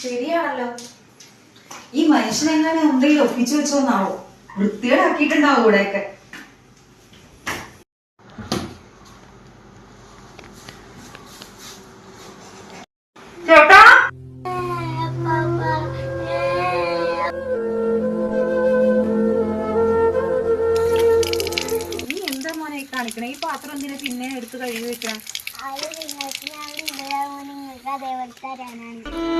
ശരിയാണല്ലോ. ഈ മനുഷ്യനെങ്ങനെ എന്തെങ്കിലും ഒപ്പിച്ചു വെച്ചോന്നാവോ? വൃത്തികേടാക്കിയിട്ടുണ്ടാവും ഇവിടെയൊക്കെ? ചേട്ടാ? കാണിക്കണേ. ഈ പാത്രം എന്തിനാ പിന്നെ എടുത്ത് കഴുകി വെക്കണം? അതേപോലെ തരാനാണ്.